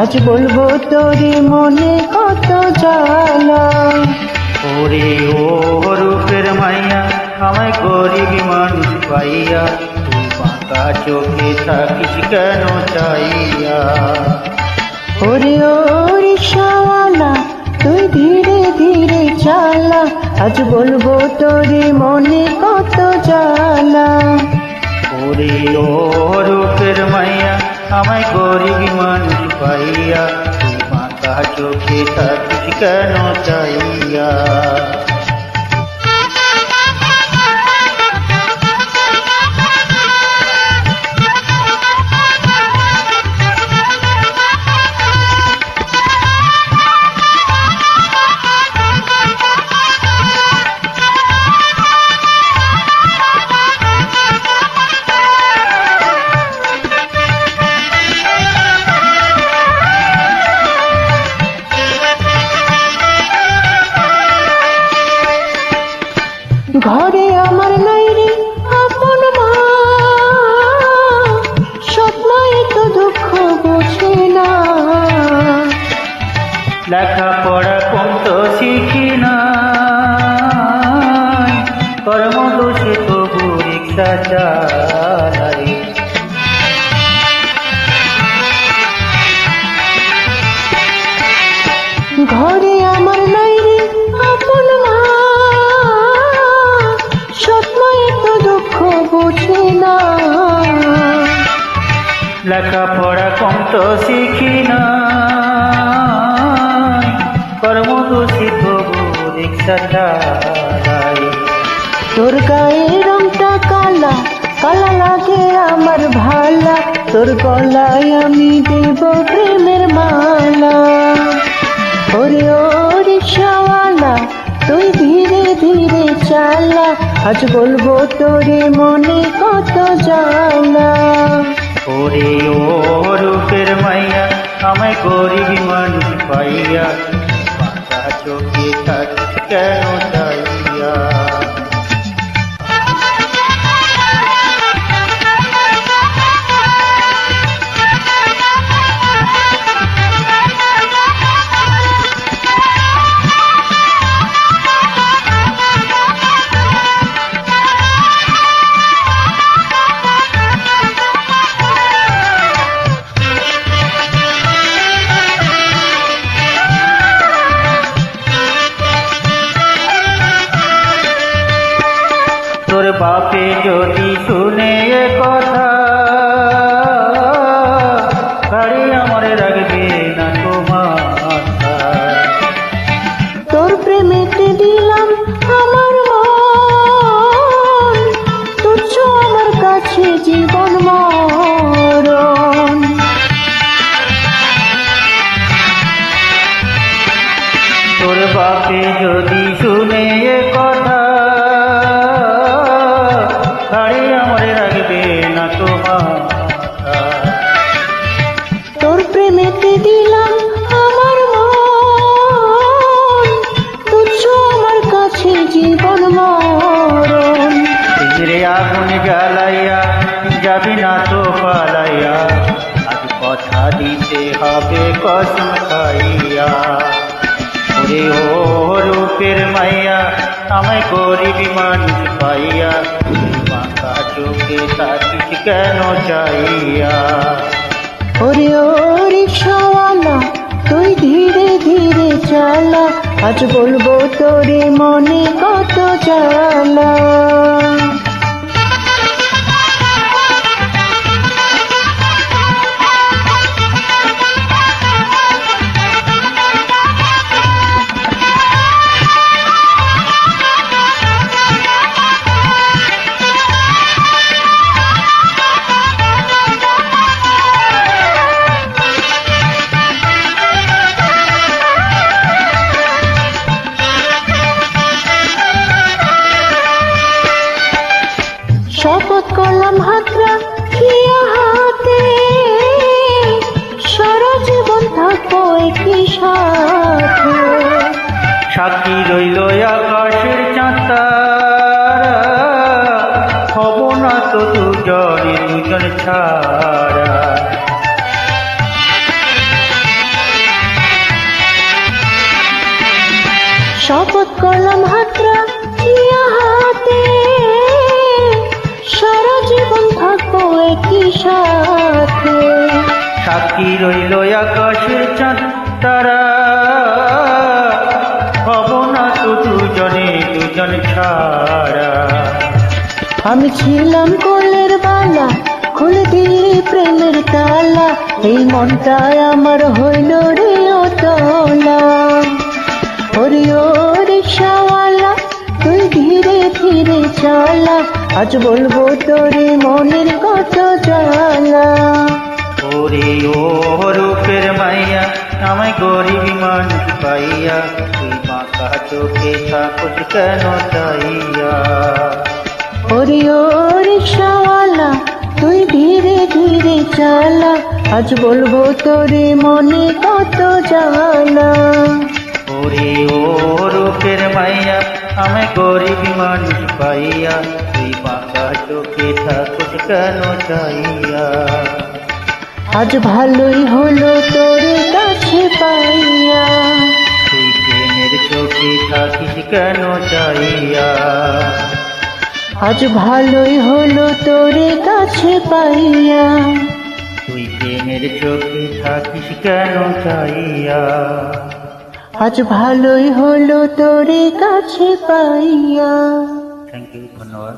আজ বলব তোরে মনে কত জ্বালা। ওরে ও রূপের মাইয়া আমায় গরিব মানুষ পাইয়া তুই বাঁকা চোখে থাকিস কেন চাইয়া? ওরে ও রিক্সাওয়ালা তুই ধীরে ধীরে চালা। আজ বলব তোরে মনে কত জ্বালা। ওরে ও রূপের আমায় গরিব মানুষ পাইয়া তুই বাঁকা চোখে থাকিস কেন চাইয়া? ঘরে আমার নাই রে আপন মা। স্বপ্নই তো দুঃখ বোঝে না। লেখাপড়া তো শিখি না কর্ম দোষী তবু তোর গায়ে রংটা কালা কালা লাগে আমার ভালা। তোর গলায় আমি দেব প্রেমের মালা। ওরে ও রিক্সাওয়ালা তুই ধীরে ধীরে চালা। আজ বলব তোরে মনে কত জানা ওরে ও আমায় গরিব মানুষ পাইয়া তোর বাপে যদি শুনে কথা কসম খাইয়া ওরে ও রূপের মাইয়া, আমায় গরিব মানুষ পাইয়া, বাঁকা চোখে থাকিস কেন চাইয়া? ওরে ও রিক্সাওয়ালা, তুই ধীরে ধীরে চালা, আজ বলব তোরে মনে কত জ্বালা। শপথ করলাম হাতরা হাতে। সরজীবন থাকো একই সাথে। সাক্ষী রইল আকাশের চাঁদা হব না তো দুজনে দুজন ছাড়া। শপথ করলাম হাত সাক্ষী রইল আকাশের চাঁদ, তারা। না তো দুজনে, দুজন ছাড়া। আমি ছিলাম কোলের বালা, খুলে দিয়ে প্রেমের তালা। এই মনটায় আমার হইল রে অতলা ওরে ও রিক্সাওয়ালা তুই ধীরে ধীরে চালা। আজ বলব তোরে মনের কত জ্বালা। ওরে ও রূপের মাইয়া আমায় গরিব মানুষ পাইয়া তুই মাথা চোখে থাকুস কেন চাইয়া? ওরে ও রিক্সাওয়ালা তুই ধীরে ধীরে চালা আজ বলব তোরে মনে কত জ্বালা। ওরে ও রূপের মাইয়া আমি গরিব মানুষ পাইয়া তুই মাথা চোখে থাকুস কেন চাইয়া? আজ ভালোই হলো তোরে কাছে পাইয়া। তুই প্রেমের চোখে থাকিস কেন চাইয়া? আজ ভালোই হলো তোরে কাছে পাইয়া। তুই প্রেমের চোখে থাকিস কেন চাইয়া? আজ ভালোই হলো তোরে কাছে পাইয়া। থ্যাংক ইউ ধন্যবাদ।